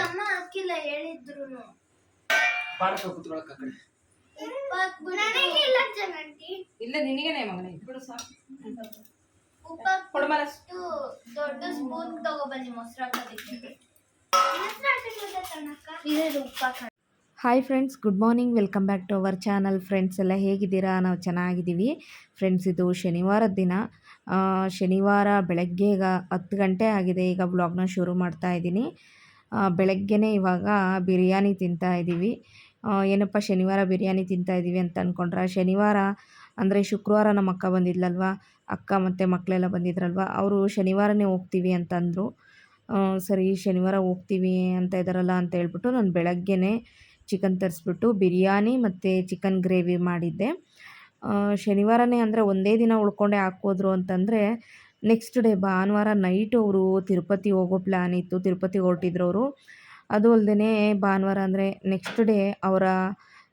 ಅಮ್ಮ ಹಾಕಿಲ್ಲ ಹೇಳಿದ್ರು ಬಾಡ್ಕೊ ಕುತ್ಕೊಳಕ್ ಆ ಕಡೆ. ನನಗಿಲ್ಲ ಚೆನ್ನಾಗಿ ಇಲ್ಲ ನಿನಗೇನೆ ಮಗನೇ. ಇಟ್ಬಿಡು ಸಾಕು. ಉಪ್ಪ ಕೊಡು ಮರ. ಅಷ್ಟು ದೊಡ್ಡ ಸ್ಪೂನ್ ತಗೊಬನ್ನಿ ಮೊಸರು ಹಾಕೋದಕ್ಕೆ. ಇದು ಉಪ್ಪ hi friends good morning welcome back to our channel friends ಎಲ್ಲ ಹೇಗಿದ್ದೀರಾ? ನಾವು ಚೆನ್ನಾಗಿದ್ದೀವಿ. ಫ್ರೆಂಡ್ಸ್ ಇದು ಶನಿವಾರದ ದಿನ. ಆ, ಶನಿವಾರ ಬೆಳಗ್ಗೆ ಈಗ ಹತ್ತು ಗಂಟೆ ಆಗಿದೆ. ಈಗ ಬ್ಲಾಗ್ನ ಶುರು ಮಾಡ್ತಾ ಇದ್ದೀನಿ. ಬೆಳಗ್ಗೆನೇ ಇವಾಗ ಬಿರಿಯಾನಿ ತಿಂತಾ ಇದ್ದೀವಿ. ಏನಪ್ಪ, ಶನಿವಾರ ಬಿರಿಯಾನಿ ತಿಂತಾ ಇದ್ದೀವಿ ಅಂತ ಅಂದ್ಕೊಂಡ್ರೆ ಶನಿವಾರ ಅಂದರೆ ಶುಕ್ರವಾರ ನಮ್ಮ ಅಕ್ಕ ಬಂದಿದ್ಲಲ್ವ? ಅಕ್ಕ ಮತ್ತು ಮಕ್ಕಳೆಲ್ಲ ಬಂದಿದ್ರಲ್ವ? ಅವರು ಶನಿವಾರನೇ ಹೋಗ್ತೀವಿ ಅಂತಂದರು ಸರಿ, ಶನಿವಾರ ಹೋಗ್ತೀವಿ ಅಂತ ಇದ್ದಾರಲ್ಲ ಅಂತ ಹೇಳ್ಬಿಟ್ಟು ನಾನು ಬೆಳಗ್ಗೆನೇ ಚಿಕನ್ ತರಿಸ್ಬಿಟ್ಟು ಬಿರಿಯಾನಿ ಮತ್ತು ಚಿಕನ್ ಗ್ರೇವಿ ಮಾಡಿದ್ದೆ. ಶನಿವಾರನೇ ಅಂದರೆ ಒಂದೇ ದಿನ ಉಳ್ಕೊಂಡೆ ಹಾಕೋದ್ರು ಅಂತಂದರೆ ನೆಕ್ಸ್ಟ್ ಡೇ ಭಾನುವಾರ ನೈಟ್ ಅವರು ತಿರುಪತಿ ಹೋಗೋ ಪ್ಲ್ಯಾನ್ ಇತ್ತು. ತಿರುಪತಿಗೆ ಹೊರಟಿದ್ರು ಅವರು. ಅದು ಅಲ್ಲದೆ ಭಾನುವಾರ ಅಂದರೆ ನೆಕ್ಸ್ಟ್ ಡೇ ಅವರ,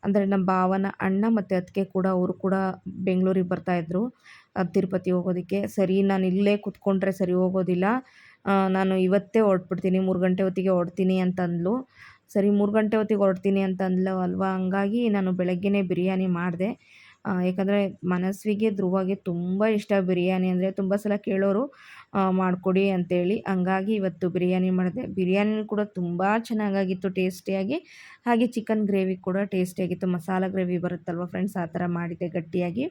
ಅಂದರೆ ನಮ್ಮ ಭಾವನ ಅಣ್ಣ ಮತ್ತು ಅದಕ್ಕೆ ಕೂಡ ಅವರು ಕೂಡ ಬೆಂಗಳೂರಿಗೆ ಬರ್ತಾಯಿದ್ರು ತಿರುಪತಿ ಹೋಗೋದಕ್ಕೆ. ಸರಿ, ನಾನು ಇಲ್ಲೇ ಕೂತ್ಕೊಂಡ್ರೆ ಸರಿ ಹೋಗೋದಿಲ್ಲ. ನಾನು ಇವತ್ತೇ ಹೊರಟ್ಬಿಡ್ತೀನಿ. ಮೂರು ಗಂಟೆ ಹೊತ್ತಿಗೆ ಹೊರಡ್ತೀನಿ ಅಂತಂದ್ಲು. ಸರಿ, ಮೂರು ಗಂಟೆ ಹೊತ್ತಿಗೆ ಹೊರಡ್ತೀನಿ ಅಂತ ಅಂದ್ಲು ಅಲ್ವಾ? ಹಂಗಾಗಿ ನಾನು ಬೆಳಗ್ಗೆನೇ ಬಿರಿಯಾನಿ ಮಾಡಿದೆ. ಯಾಕಂದರೆ ಮನಸ್ವಿಗೆ ಧ್ರುವಗೆ ತುಂಬ ಇಷ್ಟ ಬಿರಿಯಾನಿ ಅಂದರೆ ತುಂಬ ಸಲ ಕೇಳೋರು ಮಾಡಿಕೊಡಿ ಅಂತೇಳಿ. ಹಂಗಾಗಿ ಇವತ್ತು ಬಿರಿಯಾನಿ ಮಾಡಿದೆ. ಬಿರಿಯಾನಿ ಕೂಡ ತುಂಬ ಚೆನ್ನಾಗಾಗಿತ್ತು, ಟೇಸ್ಟಿಯಾಗಿ. ಹಾಗೆ ಚಿಕನ್ ಗ್ರೇವಿ ಕೂಡ ಟೇಸ್ಟಿಯಾಗಿತ್ತು. ಮಸಾಲ ಗ್ರೇವಿ ಬರುತ್ತಲ್ವ ಫ್ರೆಂಡ್ಸ್, ಆ ಥರ ಮಾಡಿದ್ದೆ ಗಟ್ಟಿಯಾಗಿ.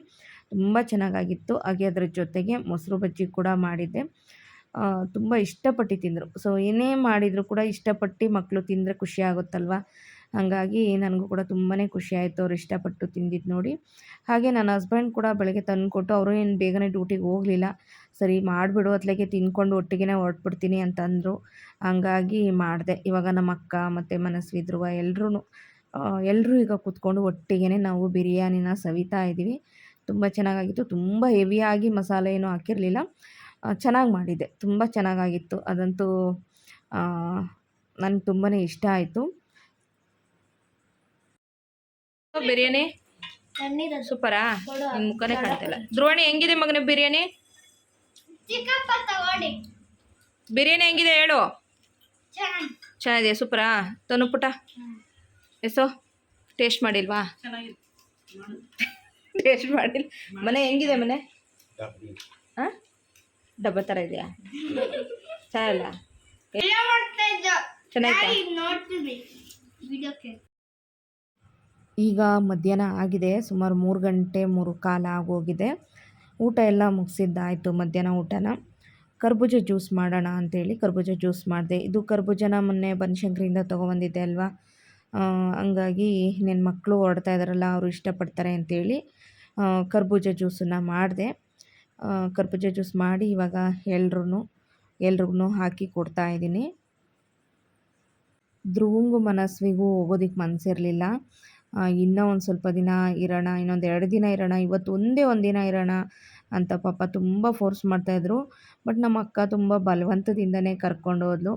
ತುಂಬ ಚೆನ್ನಾಗಾಗಿತ್ತು. ಹಾಗೆ ಅದರ ಜೊತೆಗೆ ಮೊಸರು ಬಜ್ಜಿ ಕೂಡ ಮಾಡಿದ್ದೆ. ತುಂಬ ಇಷ್ಟಪಟ್ಟು ತಿಂದರು. ಸೊ ಏನೇ ಮಾಡಿದರೂ ಕೂಡ ಇಷ್ಟಪಟ್ಟು ಮಕ್ಕಳು ತಿಂದರೆ ಖುಷಿ ಆಗುತ್ತಲ್ವ? ಹಾಗಾಗಿ ನನಗೂ ಕೂಡ ತುಂಬಾ ಖುಷಿ ಆಯಿತು. ಅವ್ರು ಇಷ್ಟಪಟ್ಟು ತಿಂದಿದ್ದು ನೋಡಿ. ಹಾಗೆ ನನ್ನ ಹಸ್ಬೆಂಡ್ ಕೂಡ ಬೆಳಗ್ಗೆ ತಂದುಕೊಟ್ಟು ಅವರು ಏನು ಬೇಗನೆ ಡ್ಯೂಟಿಗೆ ಹೋಗಲಿಲ್ಲ. ಸರಿ ಮಾಡಿಬಿಡು ಅತ್ಲಾಗೆ ತಿನ್ಕೊಂಡು ಒಟ್ಟಿಗೆ ಹೊರಟ್ಬಿಡ್ತೀನಿ ಅಂತಂದರು. ಹಂಗಾಗಿ ಮಾಡಿದೆ. ಇವಾಗ ನಮ್ಮ ಅಕ್ಕ ಮತ್ತು ಮನಸ್ವಿ ಧ್ರುವ ಎಲ್ಲರೂ ಎಲ್ಲರೂ ಈಗ ಕೂತ್ಕೊಂಡು ಒಟ್ಟಿಗೆ ನಾವು ಬಿರಿಯಾನಿನ ಸವಿತಾ ಇದ್ದೀವಿ ತುಂಬ ಚೆನ್ನಾಗಾಗಿತ್ತು. ತುಂಬ ಹೆವಿಯಾಗಿ ಮಸಾಲೆ ಏನೂ ಹಾಕಿರಲಿಲ್ಲ. ಚೆನ್ನಾಗಿ ಮಾಡಿದ್ದೆ. ತುಂಬ ಚೆನ್ನಾಗಾಗಿತ್ತು. ಅದಂತೂ ನನಗೆ ತುಂಬಾ ಇಷ್ಟ ಆಯಿತು. ಬಿರಿಯಾನಿ ಸೂಪರಾ? ನಿಮ್ಮ ಮುಖನೇ ಕಾಣ್ತಿಲ್ಲ. ಧ್ರುವಣಿ ಹೆಂಗಿದೆ ಮಗನ ಬಿರಿಯಾನಿ? ಬಿರಿಯಾನಿ ಹೆಂಗಿದೆ ಹೇಳು. ಚೆನ್ನಾಗಿ. ಚೆನ್ನಾಗಿದೆ ಸೂಪರಾ? ತನು ಪುಟ? ಎಸೋ ಟೇಸ್ಟ್ ಮಾಡಿಲ್ವಾ? ಟೇಸ್ಟ್ ಮಾಡಿಲ್ಲ ಮನೆ ಹೆಂಗಿದೆ ಮನೆ? ಹಾಂ ಡಬ್ಬ ಥರ ಇದೆಯಾ? ಚೆನ್ನಾಗಿಲ್ಲ? ಮಾಡ್ತಾ ಈಗ ಮಧ್ಯಾಹ್ನ ಆಗಿದೆ. ಸುಮಾರು ಮೂರು ಗಂಟೆ ಮೂರು ಕಾಲ ಆಗೋಗಿದೆ. ಊಟ ಎಲ್ಲ ಮುಗಿಸಿದ್ದಾಯಿತು ಮಧ್ಯಾಹ್ನ ಊಟನ. ಕರ್ಬೂಜ ಜ್ಯೂಸ್ ಮಾಡೋಣ ಅಂತೇಳಿ ಕರ್ಬೂಜ ಜ್ಯೂಸ್ ಮಾಡಿದೆ. ಇದು ಕರ್ಬೂಜನ ಮೊನ್ನೆ ಬನಶಂಕರಿಯಿಂದ ತೊಗೊಬಂದಿದ್ದೆ ಅಲ್ವಾ? ಹಂಗಾಗಿ ನನ್ನ ಮಕ್ಕಳು ಹೊಡ್ತಾ ಇದ್ದಾರಲ್ಲ ಅವರು ಇಷ್ಟಪಡ್ತಾರೆ ಅಂತೇಳಿ ಆ, ಕರ್ಬೂಜ ಜ್ಯೂಸನ್ನು ಮಾಡಿದೆ. ಕರ್ಬೂಜ ಜ್ಯೂಸ್ ಮಾಡಿ ಇವಾಗ ಎಲ್ರೂ ಎಲ್ರಿಗೂ ಹಾಕಿ ಕೊಡ್ತಾ ಇದ್ದೀನಿ. ಧ್ರುವಂಗು ಮನಸ್ವಿಗೂ ಹೋಗೋದಕ್ಕೆ ಮನಸ್ಸಿರಲಿಲ್ಲ ಇನ್ನೂ ಒಂದು ಸ್ವಲ್ಪ ದಿನ ಇರೋಣ, ಇನ್ನೊಂದು ಎರಡು ದಿನ ಇರೋಣ, ಇವತ್ತು ಒಂದೇ ಒಂದು ದಿನ ಇರೋಣ ಅಂತ ಪಾಪ ತುಂಬ ಫೋರ್ಸ್ ಮಾಡ್ತಾಯಿದ್ರು ಬಟ್ ನಮ್ಮ ಅಕ್ಕ ತುಂಬ ಬಲವಂತದಿಂದನೇ ಕರ್ಕೊಂಡು ಹೋದ್ಲು.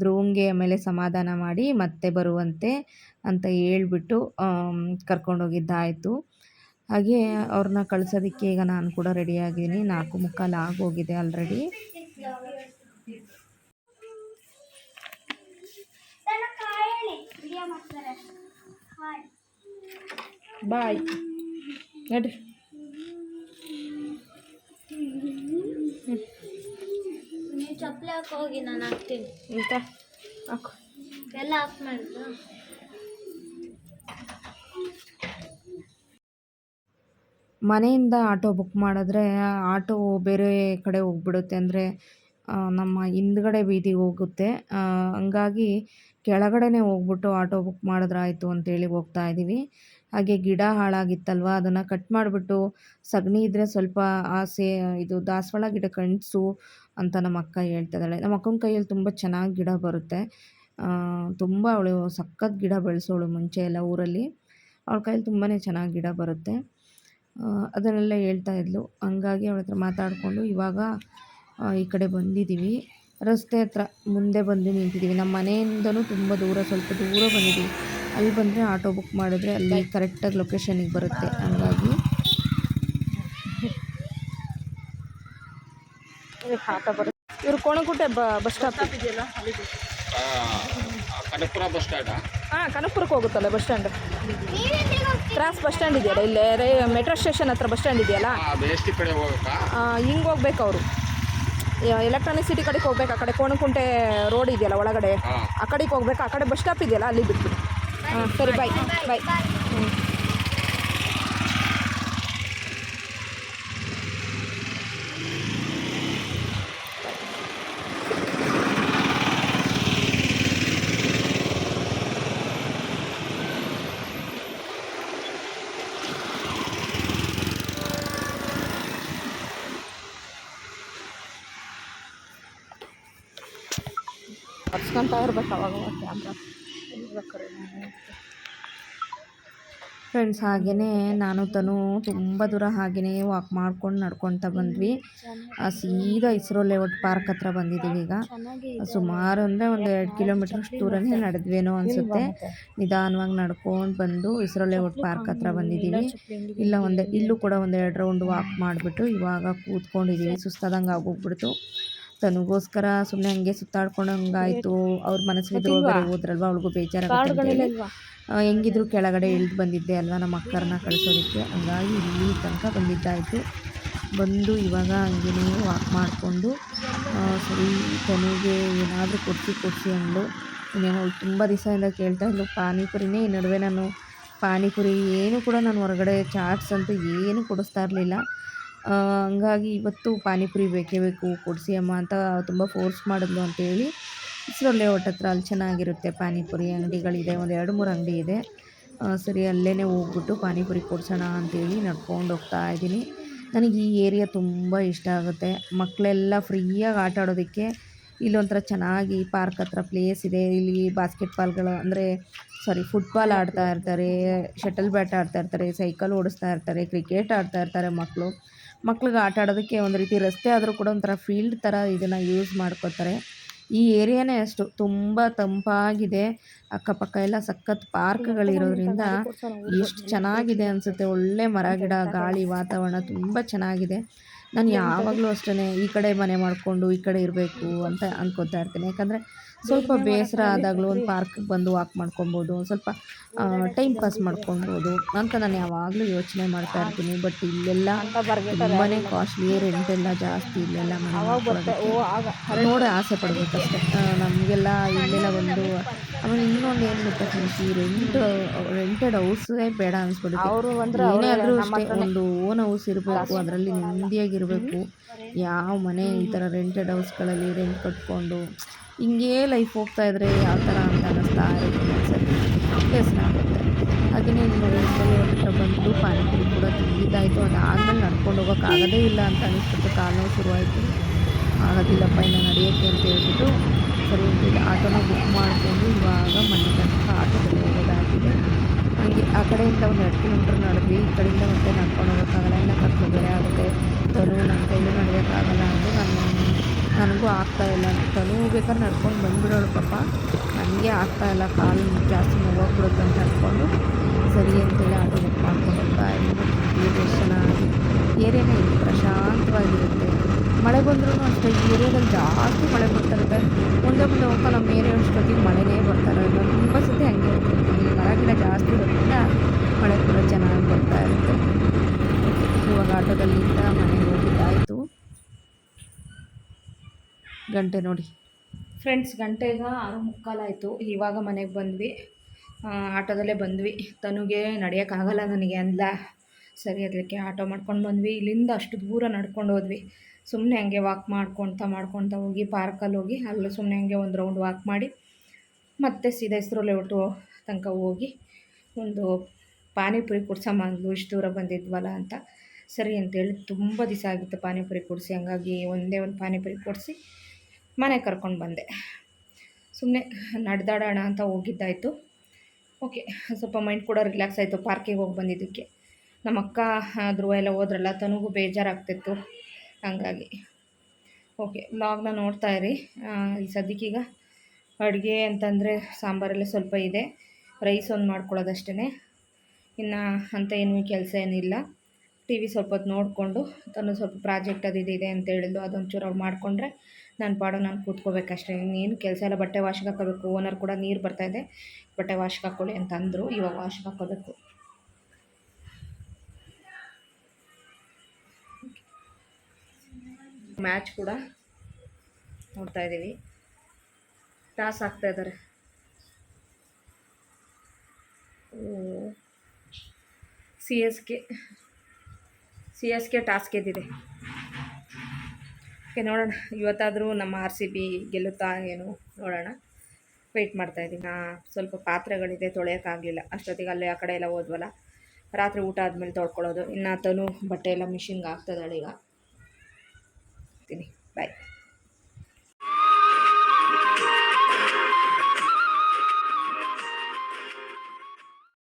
ಧ್ರುವಂಗೆ ಆಮೇಲೆ ಸಮಾಧಾನ ಮಾಡಿ ಮತ್ತೆ ಬರುವಂತೆ ಅಂತ ಹೇಳ್ಬಿಟ್ಟು ಕರ್ಕೊಂಡೋಗಿದ್ದಾಯಿತು ಹಾಗೆ ಅವ್ರನ್ನ ಕಳ್ಸೋದಕ್ಕೆ ಈಗ ನಾನು ಕೂಡ ರೆಡಿಯಾಗಿದ್ದೀನಿ ನಾಲ್ಕು ಮುಕ್ಕಾಲು ಆಗೋಗಿದೆ ಆಲ್ರೆಡಿ ಬಾಯ್. ನಡ್ರಿ ನೀವು ಚಪ್ಪಲಿ ಹಾಕಿ ಹೋಗಿ ನಾನು ಹಾಕ್ತೀನಿ. ಅಂತ ಹಾಕು. ಎಲ್ಲ ಆಫ್ ಮಾಡಿದ್ರು ಮನೆಯಿಂದ ಆಟೋ ಬುಕ್ ಮಾಡಿದ್ರೆ ಆಟೋ ಬೇರೆ ಕಡೆ ಹೋಗ್ಬಿಡುತ್ತೆ ಅಂದರೆ ನಮ್ಮ ಹಿಂದ್ಗಡೆ ಬೀದಿಗೆ ಹೋಗುತ್ತೆ. ಹಂಗಾಗಿ ಕೆಳಗಡೆನೇ ಹೋಗ್ಬಿಟ್ಟು ಆಟೋ ಬುಕ್ ಮಾಡಿದ್ರಾಯ್ತು ಅಂತೇಳಿ ಹೋಗ್ತಾ ಇದ್ದೀವಿ. ಹಾಗೆ ಗಿಡ ಹಾಳಾಗಿತ್ತಲ್ವ? ಅದನ್ನು ಕಟ್ ಮಾಡಿಬಿಟ್ಟು ಸಗಣಿ ಇದ್ದರೆ ಸ್ವಲ್ಪ ಆಸೆ, ಇದು ದಾಸವಾಳ ಗಿಡ ಕಣ್ಸು ಅಂತ ನಮ್ಮ ಅಕ್ಕ ಹೇಳ್ತಾ ಇದ್ದಾಳೆ. ನಮ್ಮ ಅಕ್ಕನ ಕೈಯಲ್ಲಿ ತುಂಬ ಚೆನ್ನಾಗಿ ಗಿಡ ಬರುತ್ತೆ. ತುಂಬ ಅವಳು ಸಖತ್ ಗಿಡ ಬೆಳೆಸೋಳು ಮುಂಚೆ ಎಲ್ಲ ಊರಲ್ಲಿ. ಅವಳ ಕೈಯಲ್ಲಿ ತುಂಬಾ ಚೆನ್ನಾಗಿ ಗಿಡ ಬರುತ್ತೆ. ಅದನ್ನೆಲ್ಲ ಹೇಳ್ತಾ ಇದ್ಲು. ಹಂಗಾಗಿ ಅವಳ ಹತ್ರ ಮಾತಾಡಿಕೊಂಡು ಇವಾಗ ಈ ಕಡೆ ಬಂದಿದ್ದೀವಿ. ರಸ್ತೆ ಹತ್ರ ಮುಂದೆ ಬಂದು ನಿಂತಿದ್ದೀವಿ. ನಮ್ಮ ಮನೆಯಿಂದನೂ ತುಂಬ ದೂರ ಸ್ವಲ್ಪ ದೂರ ಬಂದಿದ್ದೀವಿ. ಅಲ್ಲಿ ಬಂದರೆ ಆಟೋ ಬುಕ್ ಮಾಡಿದ್ರೆ ಅಲ್ಲಿ ಕರೆಕ್ಟಾಗಿ ಲೊಕೇಶನಿಗೆ ಬರುತ್ತೆ. ಹಂಗಾಗಿ ಇವರು ಕೋಣಗುಟ್ಟೆ ಬಸ್ ಸ್ಟಾಪ್ ಆ, ಕಡಪುರ ಬಸ್ ಸ್ಟ್ಯಾಂಡ್? ಹಾಂ ಕನಕಪುರಕ್ಕೆ ಹೋಗುತ್ತಲ್ಲ bus stand? Cross bus stand ಇದೆಯಲ್ಲ ಇಲ್ಲೇ ರೇ ಮೆಟ್ರೋ ಸ್ಟೇಷನ್ ಹತ್ರ ಬಸ್ ಸ್ಟ್ಯಾಂಡ್ ಇದೆಯಲ್ಲ? ಹಿಂಗೆ ಹೋಗ್ಬೇಕು ಅವರು. ಎಲೆಕ್ಟ್ರಾನಿಕ್ ಸಿಟಿ ಕಡೆಗೆ ಹೋಗ್ಬೇಕು ಆ ಕಡೆ ಕೋಣಕುಂಟೆ ರೋಡ್ ಇದೆಯಲ್ಲ ಒಳಗಡೆ. ಆ ಕಡೆಗೆ ಹೋಗ್ಬೇಕು ಆ ಕಡೆ ಬಸ್ ಸ್ಟಾಪ್ ಇದೆಯಲ್ಲ ಅಲ್ಲಿ ಬಿಟ್ಬಿಡಿ ಹಾಂ ಸರಿ ಬಾಯ್ ಬಾಯ್ ಹರ್ಸ್ಕೊಂತ ಇರ್ಬೇಕು ಅವಾಗ ಕ್ಯಾಮ್ರಾ ಫ್ರೆಂಡ್ಸ್ ಹಾಗೆಯೇ ನಾನು ತನು ತುಂಬ ದೂರ ಹಾಗೆಯೇ ವಾಕ್ ಮಾಡ್ಕೊಂಡು ನಡ್ಕೊತ ಬಂದ್ವಿ. ಆ ಸೀದಾ ಇಸ್ರೋ ಲೇಔಟ್ ಪಾರ್ಕ್ ಹತ್ರ ಬಂದಿದ್ದೀವಿ ಈಗ. ಸುಮಾರು ಅಂದರೆ ಒಂದು ಎರಡು ಕಿಲೋಮೀಟರ್ ದೂರನೇ ನಡೆದ್ವೇನೋ ಅನಿಸುತ್ತೆ. ನಿಧಾನವಾಗಿ ನಡ್ಕೊಂಡು ಬಂದು ಇಸ್ರೋ ಲೇಔಟ್ ಪಾರ್ಕ್ ಹತ್ರ ಬಂದಿದ್ದೀವಿ. ಇಲ್ಲ ಒಂದು ಇಲ್ಲೂ ಕೂಡ ಒಂದು ಎರಡು ರೌಂಡ್ ವಾಕ್ ಮಾಡಿಬಿಟ್ಟು ಇವಾಗ ಕೂತ್ಕೊಂಡಿದ್ದೀವಿ ಸುಸ್ತಾದಂಗೆ ಆಗೋಗ್ಬಿಡ್ತು. ತನಗೋಸ್ಕರ ಸುಮ್ಮನೆ ಹಂಗೆ ಸುತ್ತಾಡ್ಕೊಂಡಂಗಾಯ್ತು. ಅವ್ರ ಮನಸ್ಸಿಗೆ ಬೇರೆ ಹೋದ್ರಲ್ವ? ಅವ್ಳಿಗೂ ಬೇಜಾರಾಗುತ್ತೆ ಹೆಂಗಿದ್ರು ಕೆಳಗಡೆ ಇಳಿದು ಬಂದಿದ್ದೆ ಅಲ್ವಾ ನಮ್ಮ ಅಕ್ಕರನ್ನ ಕಳಿಸೋದಕ್ಕೆ. ಹಂಗಾಗಿ ಇಲ್ಲಿ ತನಕ ಬಂದಿದ್ದಾಯಿತು. ಬಂದು ಇವಾಗ ಹಂಗೇ ವಾಕ್ ಮಾಡಿಕೊಂಡು ಸರಿ ತನಗೆ ಏನಾದರೂ ಕೊಡ್ಸಿ ಕೊಡ್ಸಿ ಅಂದು ಇನ್ನೇನು ಅವಳು ತುಂಬ ದಿವಸದಿಂದ ಕೇಳ್ತಾ ಇದ್ಲು ಪಾನಿಪುರಿನೇ ಈ ನಡುವೆ ನಾನು ಪಾನಿಪುರಿ ಏನು ಕೂಡ ನಾನು ಹೊರಗಡೆ ಚಾಟ್ಸ್ ಅಂತೂ ಏನು ಕೊಡಿಸ್ತಾ ಇರಲಿಲ್ಲ. ಹಂಗಾಗಿ ಇವತ್ತು ಪಾನಿಪುರಿ ಬೇಕೇ ಬೇಕು, ಕೊಡಿಸಿ ಅಮ್ಮ ಅಂತ ತುಂಬ ಫೋರ್ಸ್ ಮಾಡಿದ್ಲು ಅಂತೇಳಿ. ಇಸ್ರೋ ಲೇಔಟ್ ಹತ್ರ ಅಲ್ಲಿ ಚೆನ್ನಾಗಿರುತ್ತೆ ಪಾನಿಪುರಿ ಅಂಗಡಿಗಳಿದೆ, ಒಂದು ಎರಡು ಮೂರು ಅಂಗಡಿ ಇದೆ. ಸರಿ ಅಲ್ಲೇ ಹೋಗ್ಬಿಟ್ಟು ಪಾನಿಪುರಿ ಕೊಡ್ಸೋಣ ಅಂತೇಳಿ ನಡ್ಕೊಂಡು ಹೋಗ್ತಾ ಇದ್ದೀನಿ. ನನಗೆ ಈ ಏರಿಯಾ ತುಂಬ ಇಷ್ಟ ಆಗುತ್ತೆ. ಮಕ್ಕಳೆಲ್ಲ ಫ್ರೀಯಾಗಿ ಆಟ ಆಡೋದಕ್ಕೆ ಇಲ್ಲೊಂಥರ ಚೆನ್ನಾಗಿ ಪಾರ್ಕ್ ಹತ್ರ ಪ್ಲೇಸ್ ಇದೆ. ಇಲ್ಲಿ ಬಾಸ್ಕೆಟ್ ಬಾಲ್ಗಳು ಅಂದರೆ ಸಾರಿ ಫುಟ್ಬಾಲ್ ಆಡ್ತಾ ಇರ್ತಾರೆ ಶಟಲ್ ಬ್ಯಾಟ್ ಆಡ್ತಾ ಇರ್ತಾರೆ ಸೈಕಲ್ ಓಡಿಸ್ತಾ ಇರ್ತಾರೆ ಕ್ರಿಕೆಟ್ ಆಡ್ತಾ ಇರ್ತಾರೆ ಮಕ್ಕಳು ಮಕ್ಳಿಗೆ ಆಟ ಆಡೋದಕ್ಕೆ ಒಂದು ರೀತಿ ರಸ್ತೆ ಆದರೂ ಕೂಡ ಒಂಥರ ಫೀಲ್ಡ್ ಥರ ಇದನ್ನು ಯೂಸ್ ಮಾಡ್ಕೋತಾರೆ. ಈ ಏರಿಯಾನೇ ಅಷ್ಟು ತುಂಬ ತಂಪಾಗಿದೆ. ಅಕ್ಕಪಕ್ಕ ಎಲ್ಲ ಸಖತ್ ಪಾರ್ಕ್ಗಳಿರೋದ್ರಿಂದ ಎಷ್ಟು ಚೆನ್ನಾಗಿದೆ ಅನಿಸುತ್ತೆ. ಒಳ್ಳೆ ಮರ ಗಿಡ ಗಾಳಿ ವಾತಾವರಣ ತುಂಬ ಚೆನ್ನಾಗಿದೆ. ನಾನು ಯಾವಾಗಲೂ ಅಷ್ಟೇ ಈ ಕಡೆ ಮನೆ ಮಾಡಿಕೊಂಡು ಈ ಕಡೆ ಇರಬೇಕು ಅಂತ ಅನ್ಕೋತಾ ಇರ್ತೀನಿ. ಯಾಕಂದರೆ ಸ್ವಲ್ಪ ಬೇಸರ ಆದಾಗಲೂ ಒಂದು ಪಾರ್ಕ್ಗೆ ಬಂದು ವಾಕ್ ಮಾಡ್ಕೊಬೋದು ಒಂದು ಸ್ವಲ್ಪ ಟೈಮ್ ಪಾಸ್ ಮಾಡ್ಕೊಬೋದು ಅಂತ ನಾನು ಯಾವಾಗಲೂ ಯೋಚನೆ ಮಾಡ್ತಾ ಇರ್ತೀನಿ. ಬಟ್ ಇಲ್ಲೆಲ್ಲ ತುಂಬಾ ಕಾಸ್ಟ್ಲಿ ರೆಂಟ್ ಎಲ್ಲ ಜಾಸ್ತಿ ಇಲ್ಲೆಲ್ಲ ನೋಡೋ ಆಸೆ ಪಡ್ಬೇಕಷ್ಟೆ. ನಮಗೆಲ್ಲ ಇಲ್ಲೆಲ್ಲ ಒಂದು ಆಮೇಲೆ ಇನ್ನೊಂದು ಏನು ಗೊತ್ತಾ ಈ ರೆಂಟ್ ರೆಂಟೆಡ್ ಹೌಸೇ ಬೇಡ ಅನ್ಸ್ಬಿಡುತ್ತೆ. ಏನೇ ಆದರೂ ಅಷ್ಟೇ ಒಂದು ಓನ್ ಹೌಸ್ ಇರಬೇಕು ಅದರಲ್ಲಿ ನೆಮ್ಮದಿಯಾಗಿರಬೇಕು. ಯಾವ ಮನೆ ಈ ಥರ ರೆಂಟೆಡ್ ಹೌಸ್ಗಳಲ್ಲಿ ರೆಂಟ್ ಕಟ್ಕೊಂಡು ಹಿಂಗೇ ಲೈಫ್ ಹೋಗ್ತಾ ಇದ್ರೆ ಯಾವ ಥರ ಅಂತ ಅನ್ನಿಸ್ತಾ ಇರುತ್ತೆ ಒಂದ್ಸರಿ ಬೇಸರ ಆಗುತ್ತೆ. ಹಾಗೆಯೇ ನೋಡಿ ಹತ್ರ ಬಂದು ಪಾನಿಪುರಿ ಕೂಡ ತಿಂದಿದ್ದಾಯಿತು. ಅದಾದಮೇಲೆ ನಡ್ಕೊಂಡು ಹೋಗೋಕ್ಕಾಗೋದೇ ಇಲ್ಲ ಅಂತ ಅನಿಸ್ಬಿಟ್ಟು ಕಾಲು ಶುರುವಾಯಿತು. ಆಗೋದಿಲ್ಲಪ್ಪ, ಇನ್ನು ನಡೆಯೋಕ್ಕೆ ಅಂತ ಹೇಳ್ಬಿಟ್ಟು ಸರಿ ಆಟೋನ ಬುಕ್ ಮಾಡಿಕೊಂಡು ಇವಾಗ ಮನೆ ತನಕ ಆಟೋದಲ್ಲಿ ಹೋಗೋದಾಗಿದೆ. ಹಾಗೆ ಆ ಕಡೆಯಿಂದ ಒಂದು ಎರಡು ಕಿಲೋಮೀಟ್ರ್ ನಡೆದ್ವಿ. ಈ ಕಡೆಯಿಂದ ಮತ್ತೆ ನಡ್ಕೊಂಡು ಹೋಗೋಕ್ಕಾಗಲ್ಲ. ಇಲ್ಲ ಕತ್ಲು ಬೇರೆ ಆಗುತ್ತೆ. ತರೋಣ ನನ್ನ ಕೈಲೂ ನಡೆಯೋಕ್ಕಾಗಲ್ಲ ಅಂದರೆ ನನಗೂ ಆಗ್ತಾಯಿಲ್ಲ ಇಲ್ಲ. ತನು ಬೇಕಾದ್ರೆ ನಡ್ಕೊಂಡು ಬಂದ್ಬಿಡೋಳು ಪಾಪ. ನನಗೆ ಆಗ್ತಾಯಿಲ್ಲ ಇಲ್ಲ. ಕಾಲು ಜಾಸ್ತಿ ನೋವಾಗ್ಬಿಡುತ್ತೆ ಅಂತ ಅಂದ್ಕೊಂಡು ಸರಿ ಅಂತೇಳಿ ಆಟೋ ಬುಕ್ ಮಾಡ್ಕೊಂಡು ಹೋಗ್ತಾ ಇದ್ದೀನಿ. ಚೆನ್ನಾಗಿ. ಏರಿಯಾನೇ ಇದು ಪ್ರಶಾಂತವಾಗಿರುತ್ತೆ. ಮಳೆ ಬಂದ್ರೂ ಅಷ್ಟೇ, ಈ ಏರಿಯಾದಲ್ಲಿ ಜಾಸ್ತಿ ಮಳೆ ಬರ್ತಾ ಇರುತ್ತೆ. ಮುಂದೆ ಮುಂದೆ ಹೋಗ್ತಾ ನಮ್ಮ ಏರಿಯಾ ಅಷ್ಟೊತ್ತಿಗೆ ಮಳೆನೇ ಬರ್ತಾ ಇರೋದು ತುಂಬ ಸತಿ ಹಂಗೆ ಇಲ್ಲಿ ಮರ ಗಿಡ ಜಾಸ್ತಿ ಇರೋದ್ರಿಂದ ಮಳೆ ಕೂಡ ಚೆನ್ನಾಗಿ ಬರ್ತಾ ಇರುತ್ತೆ. ಇವಾಗ ಆಟೋದಲ್ಲಿಂದ ಮನೆಗೆ ಹೋಗಿದ್ದಾಯಿತು ಗಂಟೆ ನೋಡಿ. ಫ್ರೆಂಡ್ಸ್ ಗಂಟೆಗ ಆರು ಮುಕ್ಕಾಲಾಯಿತು ಇವಾಗ ಮನೆಗೆ ಬಂದ್ವಿ. ಆಟೋದಲ್ಲೇ ಬಂದ್ವಿ. ತನಗೆ ನಡೆಯೋಕ್ಕಾಗಲ್ಲ ನನಗೆ ಅಂದ ಸರಿ ಅದಕ್ಕೆ ಆಟೋ ಮಾಡ್ಕೊಂಡು ಬಂದ್ವಿ. ಇಲ್ಲಿಂದ ಅಷ್ಟು ದೂರ ನಡ್ಕೊಂಡು ಹೋದ್ವಿ. ಸುಮ್ಮನೆ ಹಂಗೆ ವಾಕ್ ಮಾಡ್ಕೊಳ್ತಾ ಮಾಡ್ಕೊಳ್ತಾ ಹೋಗಿ ಪಾರ್ಕಲ್ಲಿ ಹೋಗಿ, ಅಲ್ಲೂ ಸುಮ್ಮನೆ ಹಂಗೆ ಒಂದು ರೌಂಡ್ ವಾಕ್ ಮಾಡಿ, ಮತ್ತೆ ಸೀದಾ ಹೆಸ್ರು ಲೇಔಟು ತನಕ ಹೋಗಿ ಒಂದು ಪಾನಿಪುರಿ ಕುಡ್ಸಮ್ಮ ಅಂದ್ಲು ಇಷ್ಟು ದೂರ ಬಂದಿದ್ವಲ್ಲ ಅಂತ. ಸರಿ ಅಂತೇಳಿ ತುಂಬ ದಿವಸ ಆಗಿತ್ತು ಪಾನಿಪುರಿ ಕುಡಿಸಿ. ಹಂಗಾಗಿ ಒಂದೇ ಒಂದು ಪಾನಿಪುರಿ ಕೊಡಿಸಿ ಮನೆಗೆ ಕರ್ಕೊಂಡು ಬಂದೆ. ಸುಮ್ಮನೆ ನಡೆದಾಡೋಣ ಅಂತ ಹೋಗಿದ್ದಾಯಿತು. ಓಕೆ, ಸ್ವಲ್ಪ ಮೈಂಡ್ ಕೂಡ ರಿಲ್ಯಾಕ್ಸ್ ಆಯಿತು ಪಾರ್ಕಿಗೆ ಹೋಗಿ ಬಂದಿದ್ದಕ್ಕೆ. ನಮ್ಮ ಅಕ್ಕ, ಧ್ರುವ ಎಲ್ಲ ಹೋದ್ರಲ್ಲ, ತನಗೂ ಬೇಜಾರಾಗ್ತಿತ್ತು. ಹಂಗಾಗಿ. ಓಕೆ ಬ್ಲಾಗ್ನ ನೋಡ್ತಾ ಇರಿ. ಈ ಸದ್ಯಕ್ಕೀಗ ಅಡುಗೆ ಅಂತಂದರೆ ಸಾಂಬಾರೆಲ್ಲ ಸ್ವಲ್ಪ ಇದೆ. ರೈಸ್ ಒಂದು ಮಾಡ್ಕೊಳ್ಳೋದಷ್ಟೇ ಇನ್ನು ಅಂತ ಏನೂ ಕೆಲಸ ಏನಿಲ್ಲ. ಟಿ ವಿ ಸ್ವಲ್ಪ ಹೊತ್ತು ನೋಡಿಕೊಂಡು ತನ್ನ ಸ್ವಲ್ಪ ಪ್ರಾಜೆಕ್ಟ್ ಅದು ಇದು ಅಂತ ಹೇಳಿದ್ಲು, ಅದೊಂಚೂರು ಅವ್ರು ಮಾಡಿಕೊಂಡ್ರೆ ನನ್ನ ಪಾಡೋ ನಾನು ಕೂತ್ಕೋಬೇಕಷ್ಟೇ ಇನ್ನೇನು ಕೆಲಸ ಎಲ್ಲ ಬಟ್ಟೆ ವಾಶ್ಗೆ ಹಾಕೋಬೇಕು ಓನರ್ ಕೂಡ ನೀರು ಬರ್ತಾಯಿದೆ ಬಟ್ಟೆ ವಾಶ್ಗೆ ಹಾಕ್ಕೊಳ್ಳಿ ಅಂತ ಅಂದರು. ಇವಾಗ ವಾಶ್ಗೆ ಹಾಕೋಬೇಕು ಮ್ಯಾಚ್ ಕೂಡ ನೋಡ್ತಾ ಇದ್ದೀವಿ. ಟಾಸ್ ಆಗ್ತಾ ಇದ್ದಾರೆ. C S K C S K toss ಗೆದ್ದಿದೆ ಓಕೆ ನೋಡೋಣ. ಇವತ್ತಾದರೂ ನಮ್ಮ ಆರ್ ಸಿ ಬಿ ಗೆಲ್ಲುತ್ತಾ ಏನು ನೋಡೋಣ. ವೆಯ್ಟ್ ಮಾಡ್ತಾಯಿದ್ದೀನಿ ಸ್ವಲ್ಪ ಪಾತ್ರೆಗಳಿದೆ, ತೊಳೆಯೋಕ್ಕಾಗಲಿಲ್ಲ. ಅಷ್ಟೊತ್ತಿಗೆ ಅಲ್ಲೇ ಆ ಕಡೆ ಎಲ್ಲ ಹೋದ್ವಲ್ಲ. ರಾತ್ರಿ ಊಟ ಆದಮೇಲೆ ತೊಳ್ಕೊಳ್ಳೋದು. ಇನ್ನು ತನು ಬಟ್ಟೆ ಎಲ್ಲ ಮಿಷಿನ್ಗೆ ಹಾಕ್ತದಾಳೆ ಈಗ. ಬಾಯ್